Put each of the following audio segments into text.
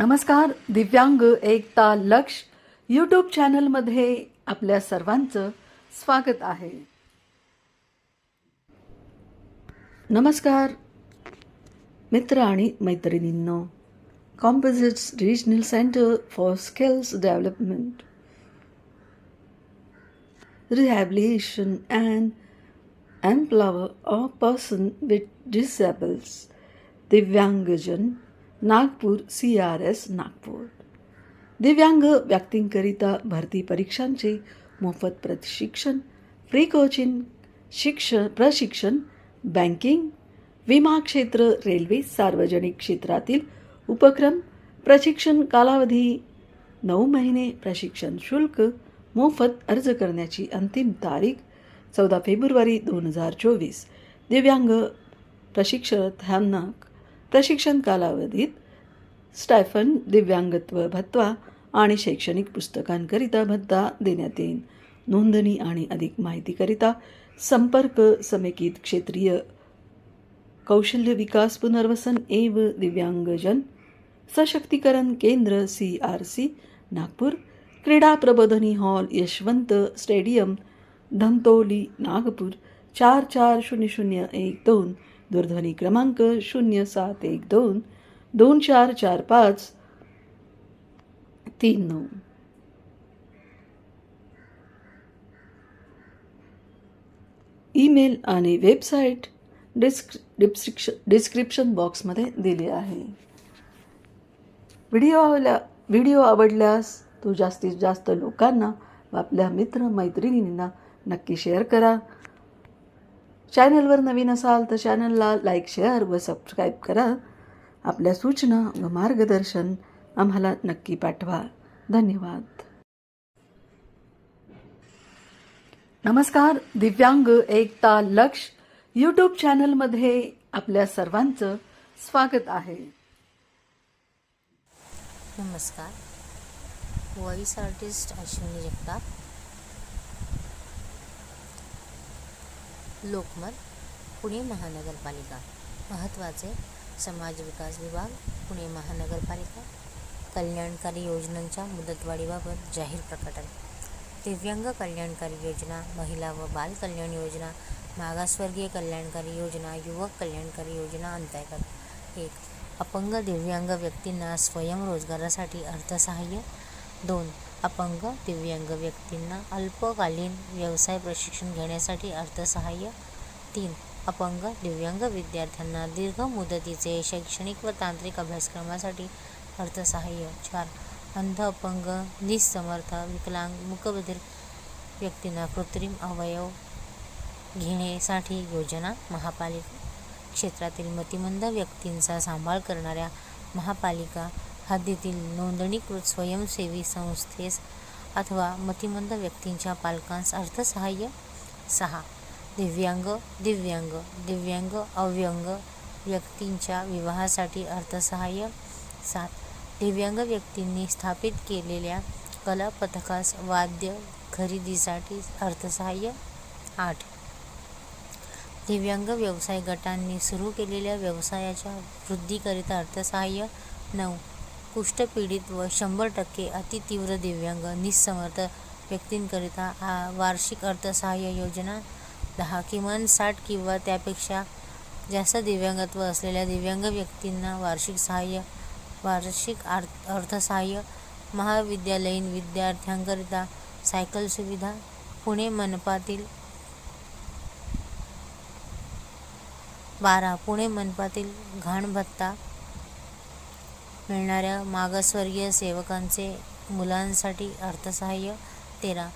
नमस्कार दिव्यांग एकता लक्ष यूट्यूब चॅनलमध्ये आपल्या सर्वांचं स्वागत आहे. नमस्कार मित्र आणि मैत्रिणींनो. Composites regional centre for skills development rehabilitation and empower of person with disables दिव्यांगजन Nagpur C R S Nagpur. दिव्यांग व्यक्तींकरिता भरती परीक्षांचे मोफत प्रशिक्षण फ्री कोचिंग शिक्षण प्रशिक्षण बँकिंग विमा क्षेत्र रेल्वे सार्वजनिक क्षेत्रातील उपक्रम प्रशिक्षण कालावधी नऊ महिने प्रशिक्षण शुल्क मोफत अर्ज करण्याची अंतिम तारीख चौदा फेब्रुवारी दोन हजार चोवीस. दिव्यांग प्रशिक्षणार्थ्यांना प्रशिक्षण कालावधीत स्टायफन दिव्यांगत्व भत्ता आणि शैक्षणिक पुस्तकांकरिता भत्ता देण्यात येईल नोंदणी आणि अधिक माहितीकरिता संपर्क समेकित क्षेत्रीय कौशल्य विकास पुनर्वसन एव दिव्यांगजन सशक्तीकरण केंद्र सी आर सी नागपूर क्रीडा प्रबोधनी हॉल यशवंत स्टेडियम धंतोली नागपूर चार चार शून्य शून्य एक दोन दूरध्वनी क्रमांक शून्य सात एक दोन दोन चार चार पाच तीन नऊ. ईमेल आणि वेबसाईट डिस्क डिस्क्रिप्श डिस्क्रिप्शन बॉक्समध्ये दिली आहे. व्हिडिओ आवडल्या व्हिडिओ आवडल्यास तो जास्तीत जास्त लोकांना व आपल्या मित्र मैत्रिणींना नक्की शेअर करा. चॅनलवर नवीन असाल तर चॅनलला लाईक शेअर व सबस्क्राईब करा. आपल्या सूचना व मार्गदर्शन आम्हाला नक्की पाठवा. धन्यवाद. नमस्कार दिव्यांग एकता लक्ष यूट्यूब चॅनलमध्ये आपल्या सर्वांचं स्वागत आहे. नमस्कार. Voice artist Ashwini Jagtap. Lokmat Pune महानगरपालिका. महत्त्वाचे समाज विकास विभाग पुणे महानगरपालिका. कल्याणकारी योजनांच्या मुदतवाढीबाबत जाहीर प्रकटन. दिव्यांग कल्याणकारी योजना महिला व बाल कल्याण योजना मागासवर्गीय कल्याणकारी योजना युवक कल्याणकारी योजना अंतर्गत. एक अपंग दिव्यांग व्यक्तींना स्वयंरोजगारासाठी अर्थसहाय्य. दोन अपंग दिव्यांग व्यक्तींना अल्पकालीन व्यवसाय प्रशिक्षण घेण्यासाठी अर्थसहाय्य. तीन अपंग दिव्यांग विद्यार्थ्यांना दीर्घ मुदतीचे शैक्षणिक व तांत्रिक अभ्यासक्रमासाठी अर्थसहाय्य. चार अंध अपंग निसमर्थ विकलांग मुकबधीर व्यक्तींना कृत्रिम अवयव घेण्यासाठी योजना महापालिका क्षेत्रातील मतिमंद व्यक्तींचा सांभाळ करणाऱ्या महापालिका हद्दीतील नोंदणीकृत स्वयंसेवी संस्थेस अथवा मतिमंद व्यक्तींच्या पालकांस अर्थसहाय्य. सहा. दिव्यांग दिव्यांग दिव्यांग अव्यंग व्यक्तींच्या विवाहासाठी अर्थसहाय्य. सात. दिव्यांग व्यक्तींनी स्थापित केलेल्या कला पथकास वाद्य खरेदीसाठी अर्थसहाय्य. आठ. दिव्यांग व्यवसाय गटांनी सुरू केलेल्या व्यवसायाच्या वृद्धीकरिता अर्थसहाय्य. नऊ. कुष्ठपीडित व शंभर टक्के अतितीव्र दिव्यांग निसमर्थ व्यक्तींकरिता हा वार्षिक अर्थसहाय्य योजना दहा किमान साठ किंवा त्यापेक्षा जास्त दिव्यांगत्व असलेल्या दिव्यांग व्यक्तींना वार्षिक सहाय्य वार्षिक आर्थ अर्थसहाय्य महाविद्यालयीन विद्यार्थ्यांकरिता सायकल सुविधा पुणे मनपातील बारा पुणे मनपातील घाण भत्ता मिळणाऱ्या मागासवर्गीय सेवकांचे मुलांसाठी अर्थसहाय्य तेरा.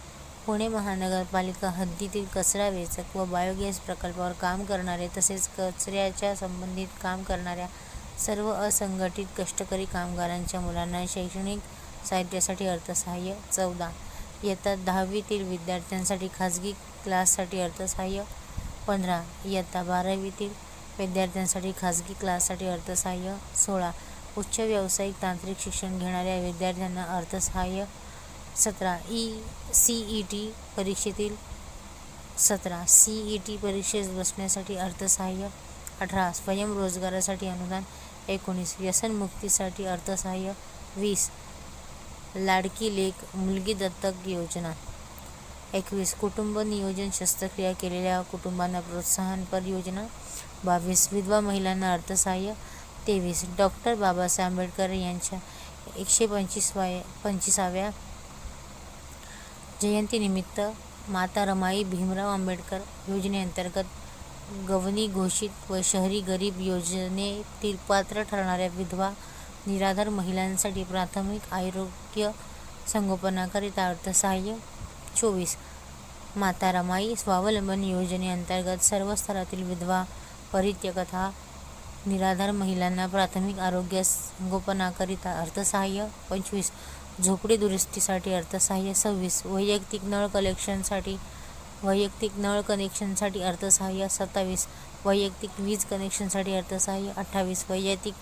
पुणे महानगरपालिका हद्दीतील कचरा वेचक व बायोगॅस प्रकल्पावर काम करणारे तसेच कचऱ्याच्या संबंधित काम करणाऱ्या सर्व असंघटित कष्टकरी कामगारांच्या मुलांना शैक्षणिक साहित्यासाठी अर्थसहाय्य चौदा. इयत्ता दहावीतील विद्यार्थ्यांसाठी खाजगी क्लाससाठी अर्थसहाय्य पंधरा. इयत्ता बारावीतील विद्यार्थ्यांसाठी खाजगी क्लाससाठी अर्थसहाय्य सोळा. उच्च व्यावसायिक तांत्रिक शिक्षण घेणाऱ्या विद्यार्थ्यांना अर्थसहाय्य सतरा. ई सी ई टी परीक्षेतील सतरा. सी ई टी परीक्षेस बसण्यासाठी अर्थसहाय्य अठरा. स्वयंरोजगारासाठी अनुदान एकोणीस. व्यसनमुक्तीसाठी अर्थसहाय्य वीस. लाडकी लेख मुलगी दत्तक योजना एकवीस. कुटुंब नियोजन शस्त्रक्रिया केलेल्या कुटुंबांना प्रोत्साहनपर योजना बावीस. विधवा महिलांना अर्थसहाय्य तेवीस. डॉक्टर बाबासाहेब आंबेडकर यांच्या एकशे पंचवीसवाया पंचवीसाव्या जयंतीनिमित्त माता रमाई भीमराव आंबेडकर योजनेअंतर्गत गवनी घोषित व शहरी गरीब योजनेतील पात्र ठरणाऱ्या विधवा निराधार महिलांसाठी प्राथमिक आरोग्य संगोपनाकरिता अर्थसहाय्य. चोवीस. माता रमाई स्वावलंबन योजनेअंतर्गत सर्व स्तरातील विधवा परित्यकथा निराधार महिलांना प्राथमिक आरोग्य संगोपनाकरिता अर्थसहाय्य पंचवीस. झोपडी दुरुस्तीसाठी अर्थसहाय्य सव्वीस. वैयक्तिक नळ कलेक्शनसाठी वैयक्तिक नळ कनेक्शनसाठी अर्थसहाय्य सत्तावीस. वैयक्तिक वीज कनेक्शनसाठी अर्थसहाय्य अठ्ठावीस. वैयक्तिक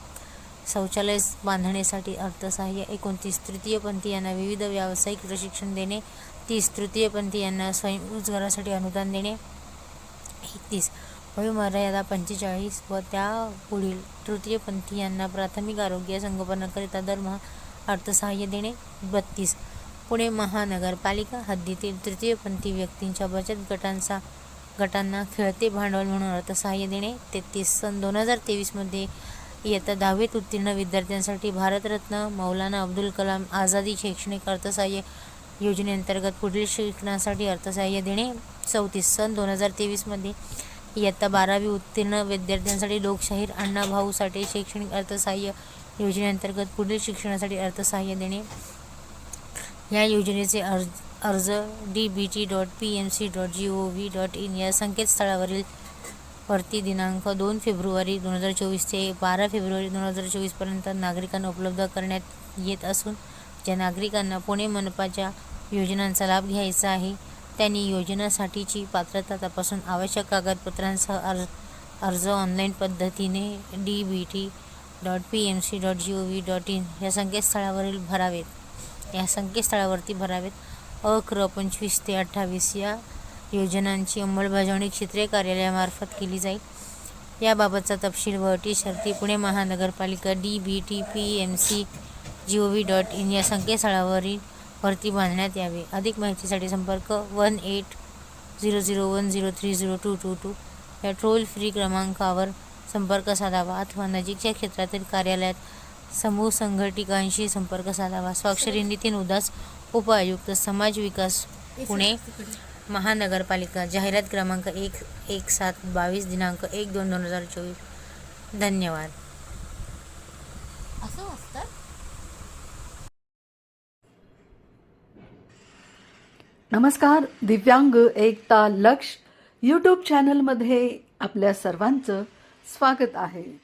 शौचालय बांधण्यासाठी अर्थसहाय्य एकोणतीस. तृतीयपंथीयांना विविध व्यावसायिक प्रशिक्षण देणे तीस. तृतीयपंथीयांना स्वयंरोजगारासाठी अनुदान देणे एकतीस. वयोमर्यादा पंचेचाळीस व त्या पुढील तृतीयपंथीयांना प्राथमिक आरोग्य संगोपनाकरिता दरमहा अर्थसहाय्य देणे बत्तीस. पुणे महानगरपालिका हद्दीतील तृतीयपंथी व्यक्तींच्या बचत गटांचा गटांना खेळते भांडवल म्हणून अर्थसहाय्य देणे तेहतीस. सन दोन हजार तेवीसमध्ये इयत्ता दहावीत उत्तीर्ण विद्यार्थ्यांसाठी भारतरत्न मौलाना अब्दुल कलाम आझादी शैक्षणिक अर्थसहाय्य योजनेअंतर्गत पुढील शिक्षणासाठी अर्थसहाय्य देणे चौतीस. सन दोन हजार तेवीसमध्ये इयत्ता बारावी उत्तीर्ण विद्यार्थ्यांसाठी लोकशाहीर अण्णाभाऊ साठे शैक्षणिक अर्थसहाय्य योजनेअंतर्गत पुढील शिक्षणासाठी अर्थसहाय्य देणे. या योजनेचे अर्ज अर्ज D B T dot P M C dot G O V dot in या संकेतस्थळावरील वरती दिनांक दोन फेब्रुवारी दोन हजार चोवीस ते बारा फेब्रुवारी दोन हजार चोवीसपर्यंत नागरिकांना उपलब्ध करण्यात येत असून ज्या नागरिकांना पुणे मनपाच्या योजनांचा लाभ घ्यायचा आहे त्यांनी योजनासाठीची पात्रता तपासून आवश्यक कागदपत्रांसह अर्ज अर्ज ऑनलाईन पद्धतीने D B T dot P M C dot G O V dot in या संकेतस्थळावरील भरावेत. या संकेतस्थळावरती भरावेत. अक्र पंचवीस ते अठ्ठावीस या योजनांची अंमलबजावणी क्षेत्रीय कार्यालयामार्फत केली जाईल. याबाबतचा तपशील व अटी शर्ती पुणे महानगरपालिका D B T P M C G O V dot in या संकेतस्थळावरील वरती बांधण्यात यावे. अधिक माहितीसाठी संपर्क one eight zero zero one zero three zero two two two या टोल फ्री क्रमांकावर संपर्क साधावा अथवा नजीकच्या क्षेत्रातील कार्यालयात समूह संघटिकांशी संपर्क साधावा. स्वाक्षरी नितीन उदास उपआयुक्त समाज विकास पुणे महानगरपालिका जाहिरात क्रमांक एक एक सात बावीस दिनांक एक दोन दोन हजार चोवीस. धन्यवाद. असं नमस्कार दिव्यांग एकता लक्ष यूट्यूब चॅनलमध्ये आपल्या सर्वांचं स्वागत आहे.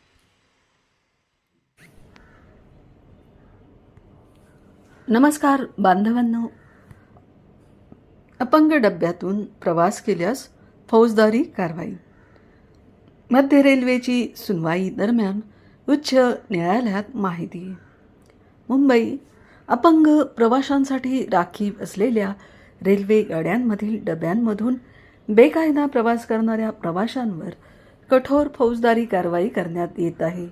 नमस्कार बांधवांनो. अपंग डब्यातून प्रवास केल्यास फौजदारी कारवाई. मध्य रेल्वेची सुनवाई दरम्यान उच्च न्यायालयात माहिती. मुंबई अपंग प्रवाशांसाठी राखीव असलेल्या रेल्वे गाड्यांमधील डब्यांमधून बेकायदा प्रवास करणाऱ्या प्रवाशांवर कठोर फौजदारी कारवाई करण्यात येत आहे.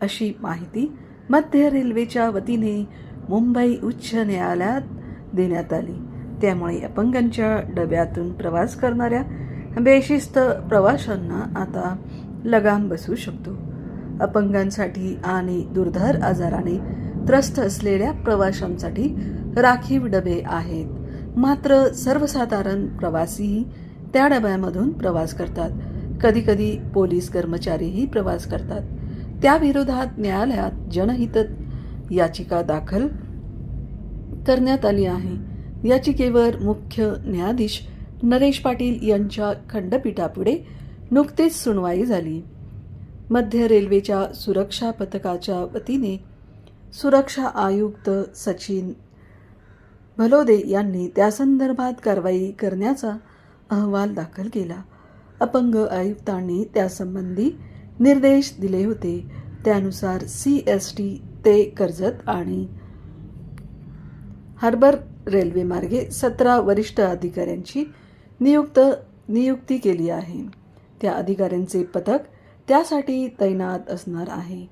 अशी माहिती मध्य रेल्वेच्या वतीने मुंबई उच्च न्यायालयात देण्यात आली. त्यामुळे अपंगांच्या डब्यातून प्रवास करणाऱ्या बेशिस्त प्रवाशांना आता लगाम बसू शकतो. अपंगांसाठी आणि दुर्धर आजाराने त्रस्त असलेल्या प्रवाशांसाठी राखीव डबे आहेत. मात्र सर्वसाधारण प्रवासीही त्या डब्यामधून प्रवास करतात. कधीकधी पोलीस कर्मचारीही प्रवास करतात. त्याविरोधात न्यायालयात जनहित याचिका दाखल करण्यात आली आहे. याचिकेवर मुख्य न्यायाधीश नरेश पाटील यांच्या खंडपीठापुढे नुकतेच सुनवाई झाली. मध्य रेल्वेच्या सुरक्षा पथकाच्या वतीने सुरक्षा आयुक्त सचिन भलोदे यांनी त्यासंदर्भात कारवाई करण्याचा अहवाल दाखल केला. अपंग आयुक्तांनी त्यासंबंधी निर्देश दिले होते. त्यानुसार सी एस टी ते कर्जत आणि हार्बर रेल्वेमार्गे सतरा वरिष्ठ अधिकाऱ्यांची नियुक्त नियुक्ती केली आहे. त्या अधिकाऱ्यांचे पथक त्यासाठी तैनात असणार आहे.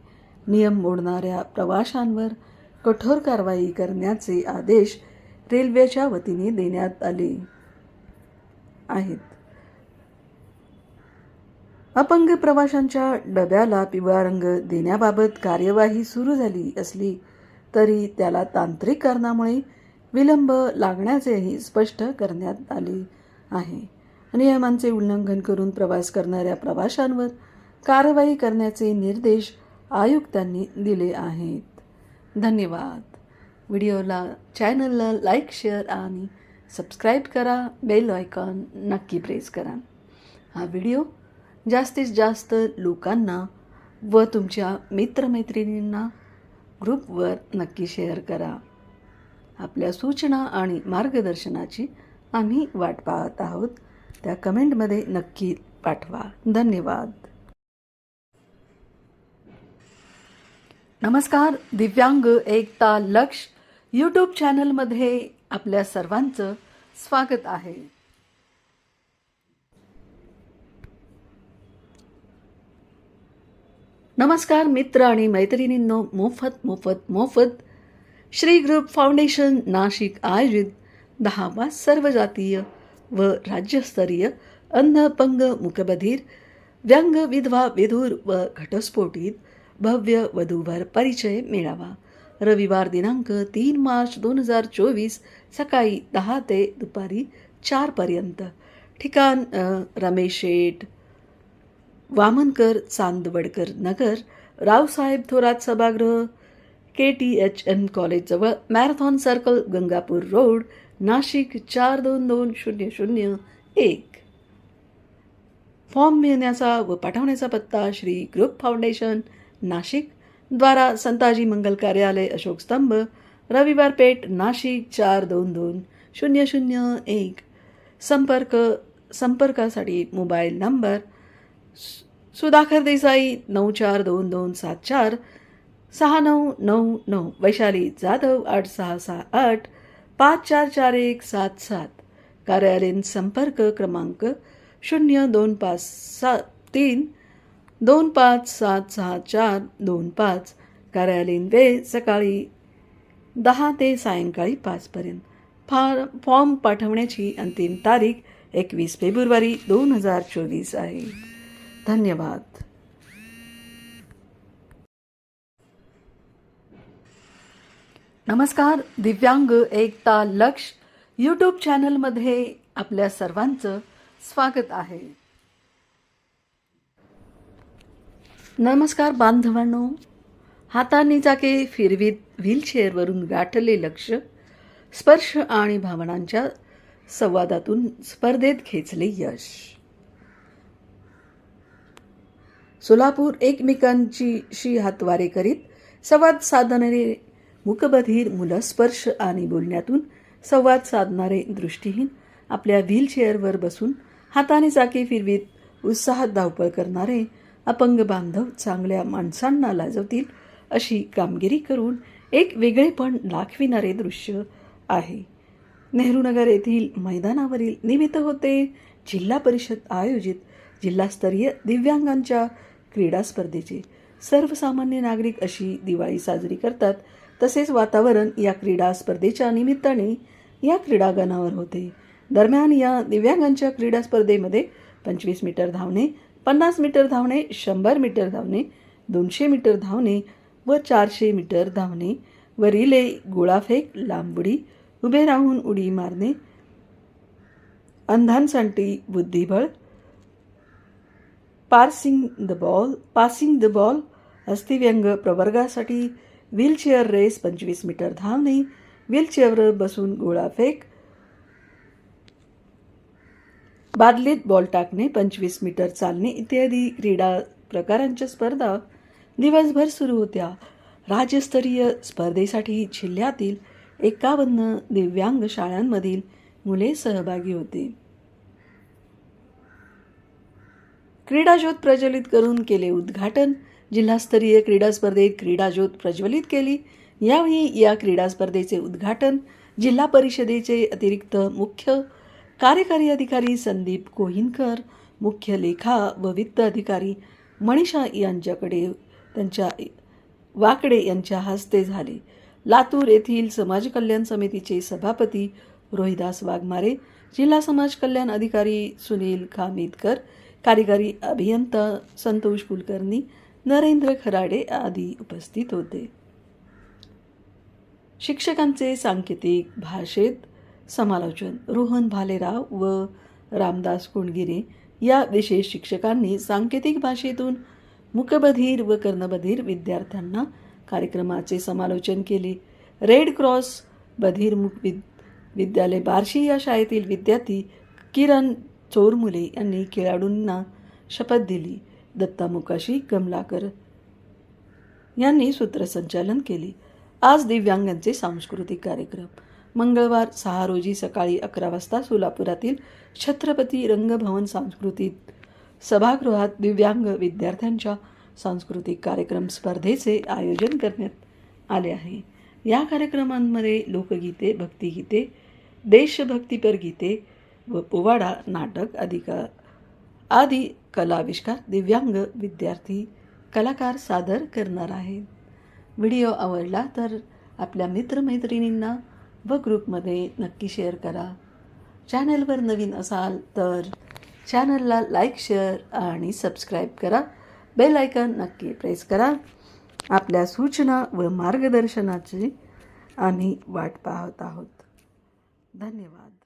नियम मोडणाऱ्या प्रवाशांवर कठोर कारवाई करण्याचे आदेश रेल्वेच्या वतीने देण्यात आले आहेत. अपंग प्रवाशांच्या डब्याला पिवळा रंग देण्याबाबत कार्यवाही सुरू झाली असली तरी त्याला तांत्रिक कारणामुळे विलंब लागण्याचेही स्पष्ट करण्यात आले आहे. नियमांचे उल्लंघन करून प्रवास करणाऱ्या प्रवाशांवर कारवाई करण्याचे निर्देश आयुक्तांनी दिले आहेत. धन्यवाद. व्हिडिओला चॅनलला लाईक शेअर आणि सबस्क्राईब करा. बेल आयकॉन नक्की प्रेस करा. हा व्हिडिओ जास्तीत जास्त लोकांना व तुमच्या मित्रमैत्रिणींना ग्रुपवर नक्की शेअर करा. आपल्या सूचना आणि मार्गदर्शनाची आम्ही वाट पाहत आहोत. त्या कमेंटमध्ये नक्की पाठवा. धन्यवाद. नमस्कार दिव्यांग एकता लक्ष. यूट्यूब चॅनलमध्ये आपल्या सर्वांचं स्वागत आहे. नमस्कार मित्र आणि मैत्रिणींनो मोफत मोफत मोफत. श्री ग्रुप फाउंडेशन नाशिक आयोजित दहावा सर्व जातीय व राज्यस्तरीय अन्नपंग मुकबधीर व्यंग विधवा विधूर व घटस्फोटीत भव्य वधूवर परिचय मेळावा. रविवार दिनांक तीन मार्च दोन हजार चोवीस सकाळी दहा ते दुपारी चारपर्यंत ठिकाण रमेश शेठ वामनकर चांदवडकर नगर रावसाहेब थोरात सभागृह K T H N कॉलेजजवळ marathon circle Gangapur road Nashik चार दोन दोन शून्य शून्य एक. फॉर्म मिळण्याचा व पाठवण्याचा पत्ता श्री ग्रुप फाउंडेशन नाशिक द्वारा संताजी मंगल कार्यालय अशोक स्तंभ रविवार पेठ नाशिक चार दोन दोन शून्य शून्य एक. संपर्क संपर्कासाठी मोबाईल नंबर सुधाकर देसाई नऊ चार दोन दोन सात चार सहा नऊ नऊ नऊ. वैशाली जाधव आठ सहा सहा आठ पाच चार चार एक सात सात. कार्यालयीन संपर्क क्रमांक शून्य दोन पाच सात तीन दोन पाच सात सहा चार दोन पाच कार्यालयीन वेळ सकाळी दहा ते सायंकाळी पाचपर्यंत फार फॉर्म पाठवण्याची अंतिम तारीख एकवीस फेब्रुवारी दोन हजार चोवीस आहे. धन्यवाद. नमस्कार दिव्यांग एकता लक्ष यूट्यूब चॅनलमध्ये आपल्या सर्वांचं स्वागत आहे. नमस्कार बांधवांनो. हातांनी चाके फिरवीत व्हीलचेअरवरून गाठले लक्ष स्पर्श आणि भावनांच्या संवादातून स्पर्धेत खेचले यश. सोलापूर एकमेकांची शी हातवारे करीत संवाद साधणारे मुकबधीर मुलं स्पर्श आणि बोलण्यातून संवाद साधणारे दृष्टीहीन आपल्या व्हीलचेअरवर बसून हाताने चाके फिरवीत उत्साहात धावपळ करणारे अपंग बांधव चांगल्या माणसांना लाजवतील अशी कामगिरी करून एक वेगळेपण दाखविणारे दृश्य आहे. नेहरूनगर येथील मैदानावरील निमित्त होते जिल्हा परिषद आयोजित जिल्हास्तरीय दिव्यांगांच्या क्रीडा स्पर्धेचे. सर्वसामान्य नागरिक अशी दिवाळी साजरी करतात. तसेच वातावरण या क्रीडा स्पर्धेच्या निमित्ताने या क्रीडांगणावर होते. दरम्यान या दिव्यांगांच्या क्रीडा स्पर्धेमध्ये पंचवीस मीटर धावणे पन्नास मीटर धावणे शंभर मीटर धावणे दोनशे मीटर धावणे व चारशे मीटर धावणे. व रिले गोळाफेक लांबुडी उभे राहून उडी मारणे. अंधांसाठी बुद्धिबळ. Parsing the ball passing the ball अस्थिव्यंग प्रवर्गासाठी व्हीलचेअर रेस पंचवीस मीटर धावणे. व्हीलचेअरवर बसून गोळाफेक बादलीत बॉल टाकणे पंचवीस मीटर चालणे इत्यादी क्रीडा प्रकारांच्या स्पर्धा दिवसभर सुरू होत्या. राज्यस्तरीय स्पर्धेसाठी जिल्ह्यातील एकावन्न दिव्यांग शाळांमधील मुले सहभागी होती. क्रीडाज्योत प्रज्वलित करून केले उद्घाटन. जिल्हास्तरीय क्रीडा स्पर्धेत क्रीडाज्योत प्रज्वलित केली. यावेळी या क्रीडा स्पर्धेचे उद्घाटन जिल्हा परिषदेचे अतिरिक्त मुख्य कार्यकारी अधिकारी संदीप कोहिनकर मुख्य लेखा व वित्त अधिकारी मनीषा यांच्याकडे त्यांच्या वाकडे यांच्या हस्ते झाले. लातूर येथील समाज कल्याण समितीचे सभापती रोहिदास वाघमारे जिल्हा समाज कल्याण अधिकारी सुनील खामिदकर कार्यकारी अभियंता संतोष कुलकर्णी नरेंद्र खराडे आदी उपस्थित होते. शिक्षकांचे सांकेतिक भाषेत समालोचन. रोहन भालेराव व रामदास कुणगिरे या विशेष शिक्षकांनी सांकेतिक भाषेतून मुकबधीर व कर्णबधीर विद्यार्थ्यांना कार्यक्रमाचे समालोचन केले. रेड क्रॉस बधीर मुक विद विद्यालय बार्शी या शाळेतील विद्यार्थी किरण चोरमुले यांनी खेळाडूंना शपथ दिली. दत्ता मुकाशी कमलाकर यांनी सूत्रसंचालन केले. आज दिव्यांगांचे सांस्कृतिक कार्यक्रम. मंगळवार सहा रोजी सकाळी अकरा वाजता सोलापुरातील छत्रपती रंगभवन सांस्कृतिक सभागृहात दिव्यांग विद्यार्थ्यांच्या सांस्कृतिक कार्यक्रम स्पर्धेचे आयोजन करण्यात आले आहे. या कार्यक्रमांमध्ये लोकगीते भक्तिगीते देशभक्तीपर गीते व पोवाडा नाटक अधिका आदी कलाविष्कार दिव्यांग विद्यार्थी कलाकार सादर करणार आहेत. व्हिडिओ आवडला तर आपल्या मित्रमैत्रिणींना व ग्रुपमध्ये नक्की शेअर करा. चॅनलवर नवीन असाल तर चॅनलला लाईक शेअर आणि सबस्क्राईब करा. बेल आयकन नक्की प्रेस करा. आपल्या सूचना व मार्गदर्शनाची आम्ही वाट पाहत आहोत. धन्यवाद.